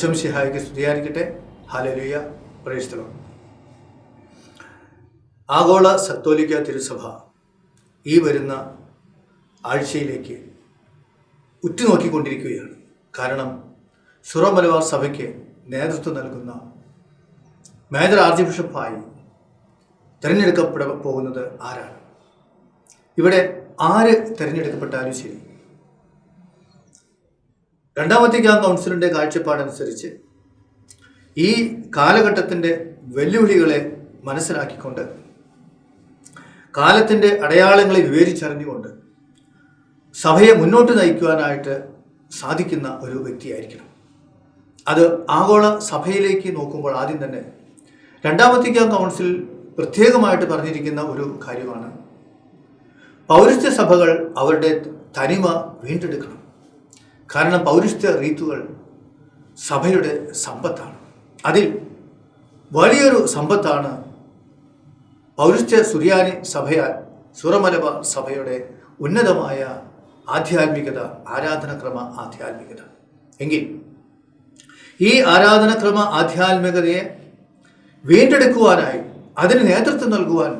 ഈശ്വംസിഹായിക്ക് സ്തുതിയായിരിക്കട്ടെ. ഹാലലുയ പ്രേസ്തലം ആഗോള സത്തോലിക്ക തിരുസഭ ഈ വരുന്ന ആഴ്ചയിലേക്ക് ഉറ്റുനോക്കിക്കൊണ്ടിരിക്കുകയാണ്. കാരണം സുറ മലബാർ സഭയ്ക്ക് നേതൃത്വം നൽകുന്ന മേജർ ആർച്ച് ബിഷപ്പായി തിരഞ്ഞെടുക്കപ്പെട പോകുന്നത് ആരാണ്? ഇവിടെ ആര് തിരഞ്ഞെടുക്കപ്പെട്ടാലും ശരി രണ്ടാം വത്തിക്കാൻ കൗൺസിലിന്റെ കാഴ്ചപ്പാടനുസരിച്ച് ഈ കാലഘട്ടത്തിന്റെ വെല്ലുവിളികളെ മനസ്സിലാക്കിക്കൊണ്ട് കാലത്തിന്റെ അടയാളങ്ങളെ വിവേചിച്ചറിഞ്ഞുകൊണ്ട് സഭയെ മുന്നോട്ട് നയിക്കുവാനായിട്ട് സാധിക്കുന്ന ഒരു വ്യക്തിയായിരിക്കണം. അത് ആഗോള സഭയിലേക്ക് നോക്കുമ്പോൾ ആദ്യം തന്നെ രണ്ടാമത്തെ വത്തിക്കാൻ കൗൺസിൽ പ്രത്യേകമായിട്ട് പറഞ്ഞിരിക്കുന്ന ഒരു കാര്യമാണ്. പൗരസ്ത്യ സഭകൾ അവരുടെ തനിമ വീണ്ടെടുക്കണം. കാരണം പൗരസ്ത്യ റീത്തുകൾ സഭയുടെ സമ്പത്താണ്. അതിൽ വലിയൊരു സമ്പത്താണ് പൗരസ്ത്യ സുറിയാനി സഭയാൽ സുറമലബ സഭയുടെ ഉന്നതമായ ആധ്യാത്മികത ആരാധനക്രമ ആധ്യാത്മികത. എങ്കിൽ ഈ ആരാധനക്രമ ആധ്യാത്മികതയെ വീണ്ടെടുക്കുവാനായി അതിന് നേതൃത്വം നൽകുവാൻ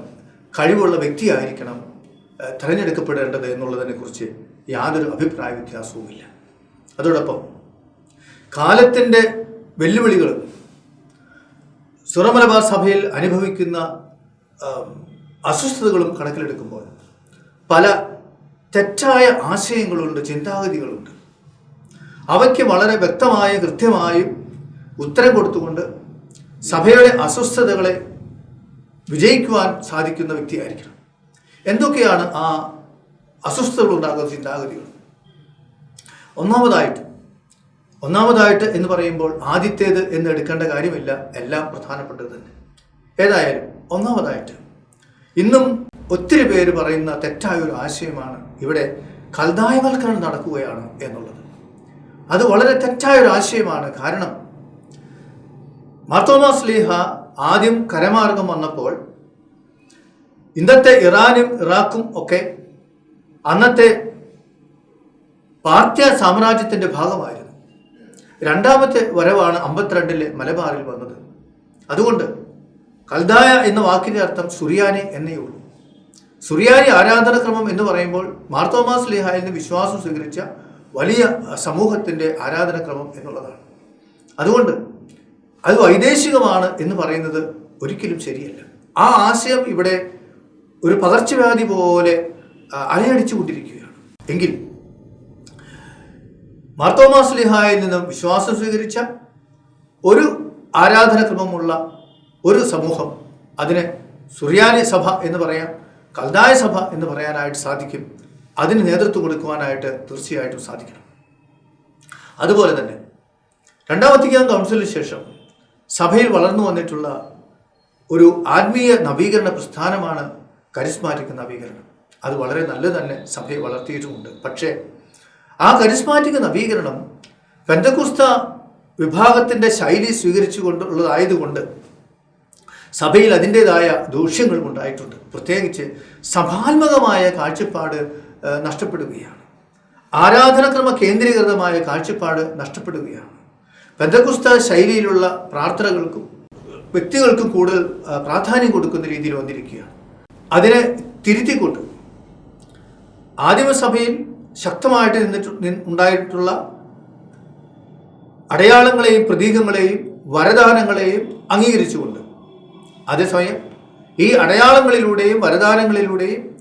കഴിവുള്ള വ്യക്തിയായിരിക്കണം തിരഞ്ഞെടുക്കപ്പെടേണ്ടത് എന്നുള്ളതിനെക്കുറിച്ച് യാതൊരു അഭിപ്രായ വ്യത്യാസവുമില്ല. അതോടൊപ്പം കാലത്തിന്റെ വെല്ലുവിളികൾ സുറമലബാർ സഭയിൽ അനുഭവിക്കുന്ന അസ്വസ്ഥതകളും കണക്കിലെടുക്കുമ്പോൾ പല തെറ്റായ ആശയങ്ങളുണ്ട് ചിന്താഗതികളുണ്ട്. അവയ്ക്ക് വളരെ വ്യക്തമായ കൃത്യമായും ഉത്തരം കൊടുത്തുകൊണ്ട് സഭയുടെ അസ്വസ്ഥതകളെ വിജയിക്കുവാൻ സാധിക്കുന്ന വ്യക്തിയായിരിക്കണം. എന്തൊക്കെയാണ് ആ അസ്വസ്ഥതകൾ ഉണ്ടാകുന്ന ചിന്താഗതികൾ? ഒന്നാമതായിട്ട് ഒന്നാമതായിട്ട് എന്ന് പറയുമ്പോൾ ആദ്യത്തേത് എന്ന് എടുക്കേണ്ട കാര്യമില്ല. എല്ലാം പ്രധാനപ്പെട്ടത് തന്നെ. ഏതായാലും ഒന്നാമതായിട്ട് ഇന്നും ഒത്തിരി പേര് പറയുന്ന തെറ്റായ ഒരു ആശയമാണ് ഇവിടെ കൽതായവൽക്കരണം നടക്കുകയാണ് എന്നുള്ളത്. അത് വളരെ തെറ്റായ ഒരു ആശയമാണ്. കാരണം മാർത്തോമാ സ്ലീഹ ആദ്യം കരമാർഗം വന്നപ്പോൾ ഇന്നത്തെ ഇറാനും ഇറാഖും ഒക്കെ അന്നത്തെ പാർത്യ സാമ്രാജ്യത്തിന്റെ ഭാഗമായിരുന്നു. രണ്ടാമത്തെ വരവാണ് അമ്പത്തിരണ്ടിലെ മലബാറിൽ വന്നത്. അതുകൊണ്ട് കൽദായ എന്ന വാക്കിന്റെ അർത്ഥം സുറിയാനി എന്നേ ഉള്ളൂ. സുറിയാനി ആരാധനക്രമം എന്ന് പറയുമ്പോൾ മാർത്തോമാസ് ലിഹായിൽ നിന്ന് വിശ്വാസം സ്വീകരിച്ച വലിയ സമൂഹത്തിന്റെ ആരാധനക്രമം എന്നുള്ളതാണ്. അതുകൊണ്ട് അത് വൈദേശികമാണ് എന്ന് പറയുന്നത് ഒരിക്കലും ശരിയല്ല. ആ ആശയം ഇവിടെ ഒരു പകർച്ചവ്യാധി പോലെ അലയടിച്ചു അലയടിച്ചുകൊണ്ടിരിക്കുകയാണ്. എങ്കിൽ മാർത്തോമാസ് ലിഹായിൽ നിന്നും വിശ്വാസം സ്വീകരിച്ച ഒരു ആരാധനക്രമമുള്ള ഒരു സമൂഹം അതിന് സുറിയാനി സഭ എന്ന് പറയാം കൽദായ സഭ എന്ന് പറയാനായിട്ട് സാധിക്കും. അതിന് നേതൃത്വം കൊടുക്കുവാനായിട്ട് തീർച്ചയായിട്ടും സാധിക്കണം. അതുപോലെ തന്നെ രണ്ടാം വത്തിക്കാൻ കൗൺസിലിന് ശേഷം സഭയിൽ വളർന്നു വന്നിട്ടുള്ള ഒരു ആത്മീയ നവീകരണ പ്രസ്ഥാനമാണ് കരിസ്മാറ്റിക് നവീകരണം. അത് വളരെ നല്ല തന്നെ സഭയെ വളർത്തിയിട്ടുമുണ്ട്. പക്ഷേ ആ കരിസ്മാറ്റിക് നവീകരണം പെന്തക്കുസ്ത വിഭാഗത്തിന്റെ ശൈലി സ്വീകരിച്ചു കൊണ്ടുള്ളതായതുകൊണ്ട് സഭയിൽ അതിന്റേതായ ദൂഷ്യങ്ങളും ഉണ്ടായിട്ടുണ്ട്. പ്രത്യേകിച്ച് സഭാത്മകമായ കാഴ്ചപ്പാട് നഷ്ടപ്പെടുകയാണ്. ആരാധനക്രമ കേന്ദ്രീകൃതമായ കാഴ്ചപ്പാട് നഷ്ടപ്പെടുകയാണ്. പെന്തക്കുസ്ത ശൈലിയിലുള്ള പ്രാർത്ഥനകൾക്കും വ്യക്തികൾക്കും കൂടുതൽ പ്രാധാന്യം കൊടുക്കുന്ന രീതിയിൽ വന്നിരിക്കുകയാണ്. അതിനെ തിരുത്തിക്കൊണ്ട് ആദിമസഭയിൽ ശക്തമായിട്ട് നിന്നിട്ട് ഉണ്ടായിട്ടുള്ള അടയാളങ്ങളെയും പ്രതീകങ്ങളെയും വരദാനങ്ങളെയും അംഗീകരിച്ചുകൊണ്ട്. അതേസമയം ഈ അടയാളങ്ങളിലൂടെയും വരദാനങ്ങളിലൂടെയും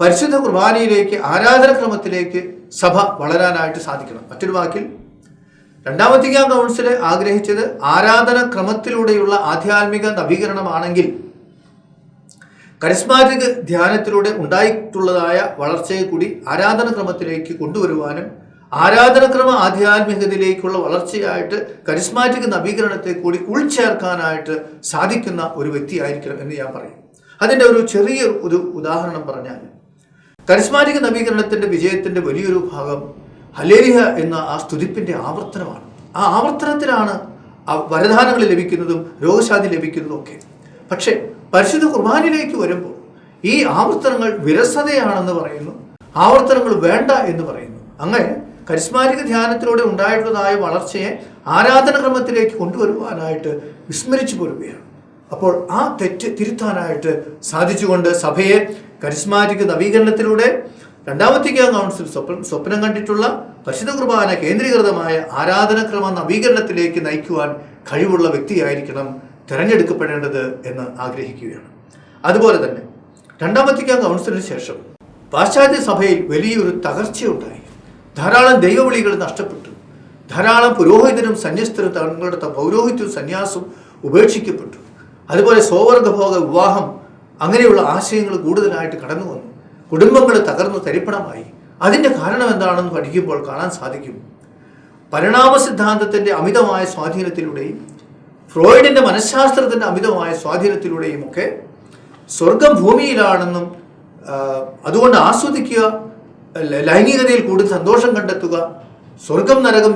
പരിശുദ്ധ കുർബാനയിലേക്ക് ആരാധനക്രമത്തിലേക്ക് സഭ വളരാനായിട്ട് സാധിക്കണം. മറ്റൊരു വാക്കിൽ രണ്ടാം വത്തിക്കാൻ കൗൺസിൽ ആഗ്രഹിച്ചത് ആരാധനക്രമത്തിലൂടെയുള്ള ആധ്യാത്മിക നവീകരണമാണെങ്കിൽ കരിസ്മാറ്റിക് ധ്യാനത്തിലൂടെ ഉണ്ടായിട്ടുള്ളതായ വളർച്ചയെ കൂടി ആരാധനക്രമത്തിലേക്ക് കൊണ്ടുവരുവാനും ആരാധനക്രമ ആധ്യാത്മികതയിലേക്കുള്ള വളർച്ചയായിട്ട് കരിസ്മാറ്റിക് നവീകരണത്തെ കൂടി ഉൾച്ചേർക്കാനായിട്ട് സാധിക്കുന്ന ഒരു വ്യക്തിയായിരിക്കണം എന്ന് ഞാൻ പറയും. അതിന്റെ ഒരു ചെറിയ ഒരു ഉദാഹരണം പറഞ്ഞാൽ കരിസ്മാറ്റിക് നവീകരണത്തിന്റെ വിജയത്തിന്റെ വലിയൊരു ഭാഗം ഹലേലിയ എന്ന ആ സ്തുതിപ്പിന്റെ ആവർത്തനമാണ്. ആ ആവർത്തനത്തിലാണ് വരദാനങ്ങൾ ലഭിക്കുന്നതും രോഗശാന്തി ലഭിക്കുന്നതും ഒക്കെ. പക്ഷേ പരിശുദ്ധ കുർബാനയിലേക്ക് വരുമ്പോൾ ഈ ആവർത്തനങ്ങൾ വിരസതയാണെന്ന് പറയുന്നു. ആവർത്തനങ്ങൾ വേണ്ട എന്ന് പറയുന്നു. അങ്ങനെ കരിസ്മാരിക ധ്യാനത്തിലൂടെ ഉണ്ടായിട്ടുള്ളതായ വളർച്ചയെ ആരാധനക്രമത്തിലേക്ക് കൊണ്ടുവരുവാനായിട്ട് വിസ്മരിച്ചു പോരുകയാണ്. അപ്പോൾ ആ തെറ്റ് തിരുത്താനായിട്ട് സാധിച്ചുകൊണ്ട് സഭയെ കരിസ്മാറ്റിക് നവീകരണത്തിലൂടെ രണ്ടാമത്തേക്കാം കൗൺസിൽ സ്വപ്നം സ്വപ്നം കണ്ടിട്ടുള്ള പരിശുദ്ധ കുർബാന കേന്ദ്രീകൃതമായ ആരാധനക്രമ നവീകരണത്തിലേക്ക് നയിക്കുവാൻ കഴിവുള്ള വ്യക്തിയായിരിക്കണം തിരഞ്ഞെടുക്കപ്പെടേണ്ടത് എന്ന് ആഗ്രഹിക്കുകയാണ്. അതുപോലെ തന്നെ രണ്ടാമത്തേക്കാം കൗൺസിലിന് ശേഷം പാശ്ചാത്യ സഭയിൽ വലിയൊരു തകർച്ചയുണ്ടായി. ധാരാളം ദൈവവിളികൾ നഷ്ടപ്പെട്ടു. ധാരാളം പുരോഹിതരും സന്യസ്തരും തങ്ങളുടെ പൗരോഹിത്യവും സന്യാസവും ഉപേക്ഷിക്കപ്പെട്ടു. അതുപോലെ സ്വവർഗഭോഗ വിവാഹം അങ്ങനെയുള്ള ആശയങ്ങൾ കൂടുതലായിട്ട് കടന്നു വന്നു. കുടുംബങ്ങൾ തകർന്നു തരിപ്പണമായി. അതിന്റെ കാരണം എന്താണെന്ന് പഠിക്കുമ്പോൾ കാണാൻ സാധിക്കും. പരിണാമ സിദ്ധാന്തത്തിന്റെ അമിതമായ സ്വാധീനത്തിലൂടെയും ഫ്രോയിഡിന്റെ മനഃശാസ്ത്രത്തിന്റെ അമിതമായ സ്വാധീനത്തിലൂടെയും ഒക്കെ സ്വർഗം ഭൂമിയിലാണെന്നും അതുകൊണ്ട് ആസ്വദിക്കുക ലൈംഗികതയിൽ കൂടുതൽ സന്തോഷം കണ്ടെത്തുക സ്വർഗം നരകം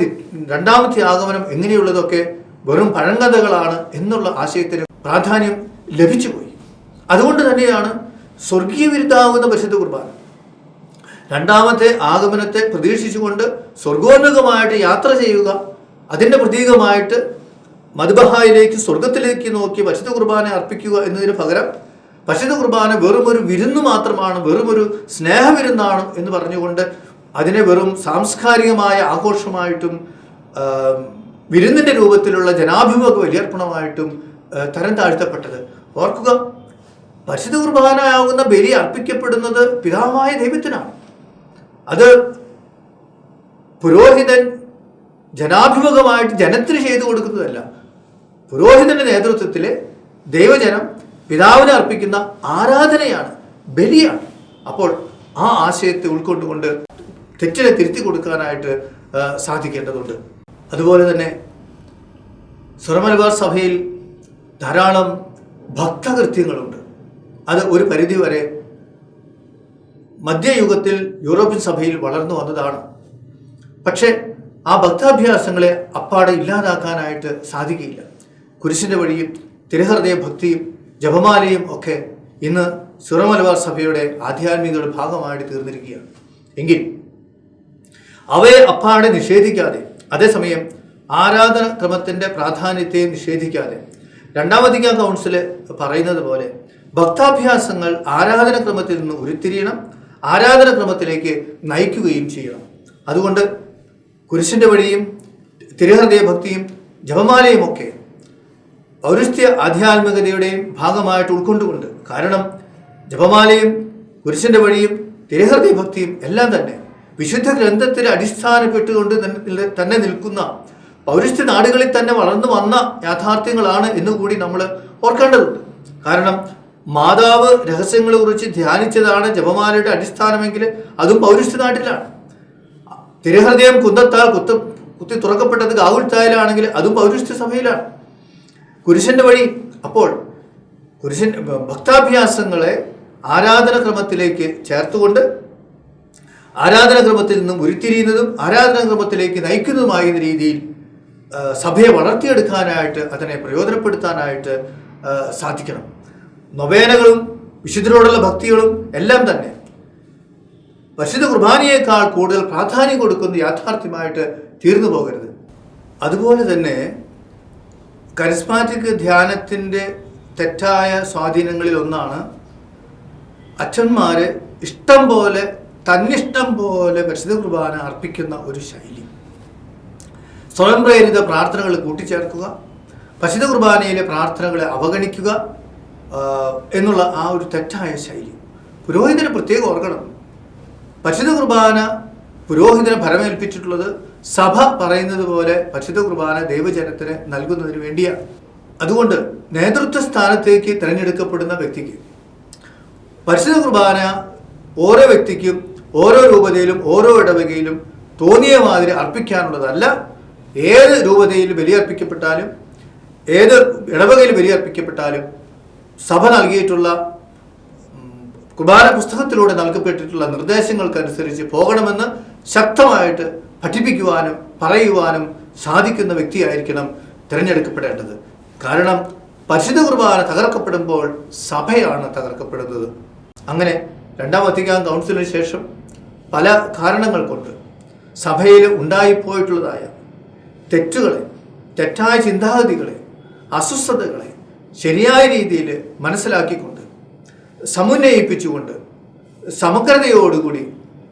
രണ്ടാമത്തെ ആഗമനം എങ്ങനെയുള്ളതൊക്കെ വെറും പഴങ്കഥകളാണ് എന്നുള്ള ആശയത്തിന് പ്രാധാന്യം ലഭിച്ചുപോയി. അതുകൊണ്ട് തന്നെയാണ് സ്വർഗീയ വിരുദ്ധാകുന്ന പരിശുദ്ധ കുർബാന. രണ്ടാമത്തെ ആഗമനത്തെ പ്രതീക്ഷിച്ചുകൊണ്ട് സ്വർഗോന്മുഖമായിട്ട് യാത്ര ചെയ്യുക അതിന്റെ പ്രതീകമായിട്ട് മധുബഹായിലേക്ക് സ്വർഗത്തിലേക്ക് നോക്കി പരിശുദ്ധ കുർബാന അർപ്പിക്കുക എന്നതിന് പകരം പരിശുദ്ധ കുർബാന വെറും ഒരു വിരുന്ന് മാത്രമാണ് വെറും ഒരു സ്നേഹവിരുന്നാണ് എന്ന് പറഞ്ഞുകൊണ്ട് അതിനെ വെറും സാംസ്കാരികമായ ആഘോഷമായിട്ടും വിരുന്നിന്റെ രൂപത്തിലുള്ള ജനാഭിമുഖ വലിയർപ്പണമായിട്ടും തരം താഴ്ത്തപ്പെട്ടത്. ഓർക്കുക പരിശുദ്ധ കുർബാനയാകുന്ന ബലി അർപ്പിക്കപ്പെടുന്നത് പിതാവായ ദൈവത്തിനാണ്. അത് പുരോഹിതൻ ജനാഭിമുഖമായിട്ട് ജനത്തിന് ചെയ്തു കൊടുക്കുന്നതല്ല. പുരോഹിതന്റെ നേതൃത്വത്തിൽ ദൈവജനം പിതാവിനെ അർപ്പിക്കുന്ന ആരാധനയാണ് ബലിയാണ്. അപ്പോൾ ആ ആശയത്തെ ഉൾക്കൊണ്ടുകൊണ്ട് തെറ്റിനെ തിരുത്തി കൊടുക്കാനായിട്ട് സാധിക്കേണ്ടതുണ്ട്. അതുപോലെ തന്നെ സുറമലബാർ സഭയിൽ ധാരാളം ഭക്തകൃത്യങ്ങളുണ്ട്. അത് ഒരു പരിധിവരെ മധ്യയുഗത്തിൽ യൂറോപ്യൻ സഭയിൽ വളർന്നു വന്നതാണ്. പക്ഷേ ആ ഭക്താഭ്യാസങ്ങളെ അപ്പാടെ ഇല്ലാതാക്കാനായിട്ട് സാധിക്കില്ല കുരിശിന്റെ വഴിയും തിരുഹൃദയ ഭക്തിയും ജപമാലയും ഒക്കെ ഇന്ന് സുറമലബാർ സഭയുടെ ആധ്യാത്മികയുടെ ഭാഗമായിട്ട് തീർന്നിരിക്കുകയാണ്. എങ്കിൽ അവയെ അപ്പാടെ നിഷേധിക്കാതെ അതേസമയം ആരാധന ക്രമത്തിന്റെ പ്രാധാന്യത്തെ നിഷേധിക്കാതെ രണ്ടാമതിക കൗൺസിൽ പറയുന്നത് പോലെ ഭക്താഭ്യാസങ്ങൾ ആരാധന ക്രമത്തിൽ നിന്ന് ഉരുത്തിരിയണം ആരാധന ക്രമത്തിലേക്ക് നയിക്കുകയും ചെയ്യണം. അതുകൊണ്ട് കുരിശിന്റെ വഴിയും തിരുഹൃദയ ഭക്തിയും ജപമാലയും ഒക്കെ പൗരസ്ത്യ ആധ്യാത്മികതയുടെയും ഭാഗമായിട്ട് ഉൾക്കൊണ്ടുകൊണ്ട് കാരണം ജപമാലയും കുരിശിന്റെ വഴിയും തിരഹൃദയ ഭക്തിയും എല്ലാം തന്നെ വിശുദ്ധ ഗ്രന്ഥത്തിൽ അടിസ്ഥാനപ്പെട്ടുകൊണ്ട് തന്നെ- നിൽക്കുന്ന പൗരസ്ത്യ നാടുകളിൽ തന്നെ വളർന്നു വന്ന യാഥാർത്ഥ്യങ്ങളാണ് എന്നുകൂടി നമ്മൾ ഓർക്കേണ്ടതുണ്ട്. കാരണം മാതാവ് രഹസ്യങ്ങളെ കുറിച്ച് ധ്യാനിച്ചതാണ് ജപമാലയുടെ അടിസ്ഥാനമെങ്കിൽ അതും പൗരസ്ത്യ നാട്ടിലാണ്. തിരഹൃദയം കുന്തത്താൽ കുത്ത കുത്തി തുറക്കപ്പെട്ടത് ഗാവുൽത്തായാലാണെങ്കിൽ അതും പൗരസ്ത്യ സഭയിലാണ്. കുരിശന്റെ വഴി അപ്പോൾ കുരിശൻ ഭക്താഭ്യാസങ്ങളെ ആരാധനക്രമത്തിലേക്ക് ചേർത്തുകൊണ്ട് ആരാധനക്രമത്തിൽ നിന്നും ഉരുത്തിരിയുന്നതും ആരാധനക്രമത്തിലേക്ക് നയിക്കുന്നതുമായ രീതിയിൽ സഭയെ വളർത്തിയെടുക്കാനായിട്ട് അതിനെ പ്രയോജനപ്പെടുത്താനായിട്ട് സാധിക്കണം. നൊവേനകളും വിശുദ്ധരോടുള്ള ഭക്തികളും എല്ലാം തന്നെ പരിശുദ്ധ കുർബാനയേക്കാൾ കൂടുതൽ പ്രാധാന്യം കൊടുക്കുന്ന യാഥാർത്ഥ്യമായിട്ട് തീർന്നു പോകരുത്. അതുപോലെ തന്നെ കരിസ്മാറ്റിക് ധ്യാനത്തിന്റെ തെറ്റായ സ്വാധീനങ്ങളിൽ ഒന്നാണ് അച്ഛന്മാർ ഇഷ്ടം പോലെ തന്നിഷ്ടം പോലെ പരിശുദ്ധ കുർബാന അർപ്പിക്കുന്ന ഒരു ശൈലി. സ്വയം പ്രേരിത പ്രാർത്ഥനകൾ കൂട്ടിച്ചേർക്കുക പരിശുദ്ധ കുർബാനയിലെ പ്രാർത്ഥനകളെ അവഗണിക്കുക എന്നുള്ള ആ ഒരു തെറ്റായ ശൈലി. പുരോഹിതന് പ്രത്യേകം ഓർക്കണം. പരിശുദ്ധ കുർബാന പുരോഹിതനെ ഫലമേൽപ്പിച്ചിട്ടുള്ളത് സഭ പറയുന്നത് പോലെ പരിശുദ്ധ കുർബാന ദൈവജനത്തിന് നൽകുന്നതിന് വേണ്ടിയാണ്. അതുകൊണ്ട് നേതൃത്വ സ്ഥാനത്തേക്ക് തിരഞ്ഞെടുക്കപ്പെടുന്ന വ്യക്തിക്ക് പരിശുദ്ധ കുർബാന ഓരോ വ്യക്തിക്കും ഓരോ രൂപതയിലും ഓരോ ഇടവകയിലും തോന്നിയ മാതിരി അർപ്പിക്കാനുള്ളതല്ല. ഏത് രൂപതയിൽ ബലിയർപ്പിക്കപ്പെട്ടാലും ഏത് ഇടവകയിൽ ബലിയർപ്പിക്കപ്പെട്ടാലും സഭ നൽകിയിട്ടുള്ള കുർബാന പുസ്തകത്തിലൂടെ നൽകപ്പെട്ടിട്ടുള്ള നിർദ്ദേശങ്ങൾക്കനുസരിച്ച് പോകണമെന്ന് ശക്തമായിട്ട് പഠിപ്പിക്കുവാനും പറയുവാനും സാധിക്കുന്ന വ്യക്തിയായിരിക്കണം തിരഞ്ഞെടുക്കപ്പെടേണ്ടത്. കാരണം പരിശുദ്ധ കുർബാന തകർക്കപ്പെടുമ്പോൾ സഭയാണ് തകർക്കപ്പെടുന്നത്. അങ്ങനെ രണ്ടാം വത്തിക്കാൻ കൗൺസിലിന് ശേഷം പല കാരണങ്ങൾ കൊണ്ട് സഭയിൽ ഉണ്ടായിപ്പോയിട്ടുള്ളതായ തെറ്റുകളെ തെറ്റായ ചിന്താഗതികളെ അസ്വസ്ഥതകളെ ശരിയായ രീതിയിൽ മനസ്സിലാക്കിക്കൊണ്ട് സമുന്നയിപ്പിച്ചുകൊണ്ട് സമഗ്രതയോടുകൂടി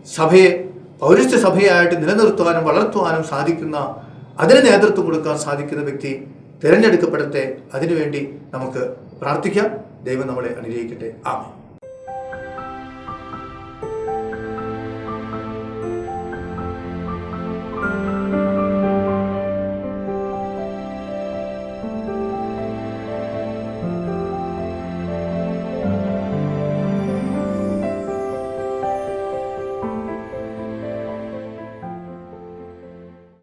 സഭയെ പൗരസ്ത്യ സഭയായിട്ട് നിലനിർത്തുവാനും വളർത്തുവാനും സാധിക്കുന്ന അതിന് നേതൃത്വം കൊടുക്കാൻ സാധിക്കുന്ന വ്യക്തി തിരഞ്ഞെടുക്കപ്പെടട്ടെ. അതിനുവേണ്ടി നമുക്ക് പ്രാർത്ഥിക്കാം. ദൈവം നമ്മളെ അനുഗ്രഹിക്കട്ടെ. ആമേ